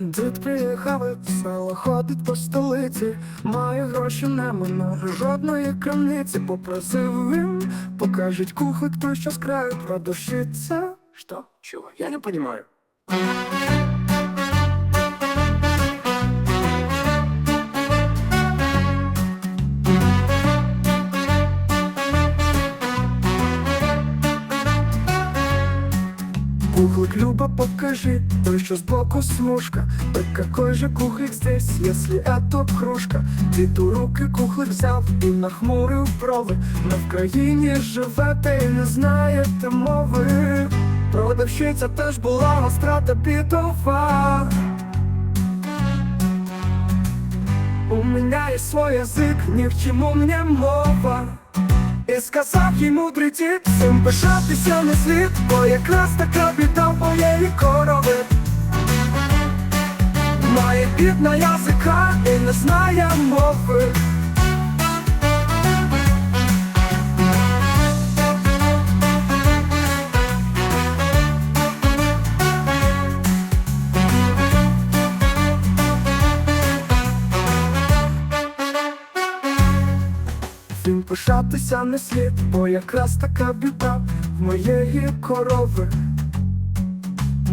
Дід приїхав і село ходить по столиці, має гроші не жодної крамниці. Попросив він, покажіть кухлик той, що з краю продушиться. Що? Чого? Я не понимаю. Кухлик Люба, покажи, той, что сбоку смушка Так какой же кухлик здесь, если это кружка? Від у руки кухлик взяв і нахмурив брови. На Вкраїні живете і не знаєте мови. Продавщиця теж була гостра та бітова У меня есть свой язык, ни к чему мне мова сказав їй мудрий дід, цим пишатися не слід, бо якраз така біда в моєї корови. Має бідна язика і не знає мови. Цим пишатися не слід, бо якраз така біда в моєї корови.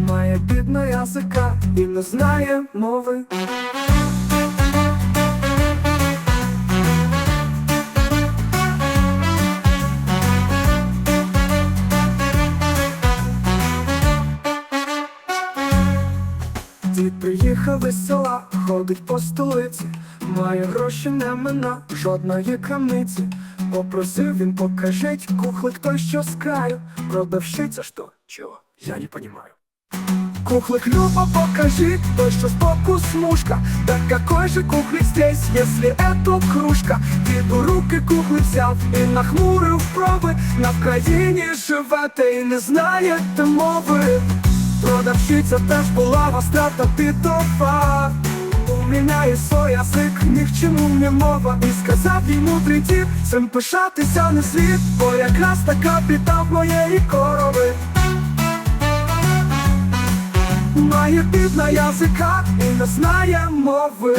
Має бідна язика і не знає мови. Дід приїхав із села, ходить по столиці, має гроші не мина, жодної крамниці. Попросив він, покажіть кухлик той, що з краю. Продавщиця що? Чого? Я не понимаю. Кухлик Люба, покажи, той, что сбоку смушка Да какой же кухлик здесь, если это кружка? Дід у руки кухлик взяв і нахмурив брови На Вкраїні живете і не знаєте мови Продавщиця теж була востра, та бітова У мене є свой язик, ні в чому не мова. І сказав їй мудрий дід, цим пишатися не слід Бо якраз така біда в моєї корови. Має бідна язика і не знає мови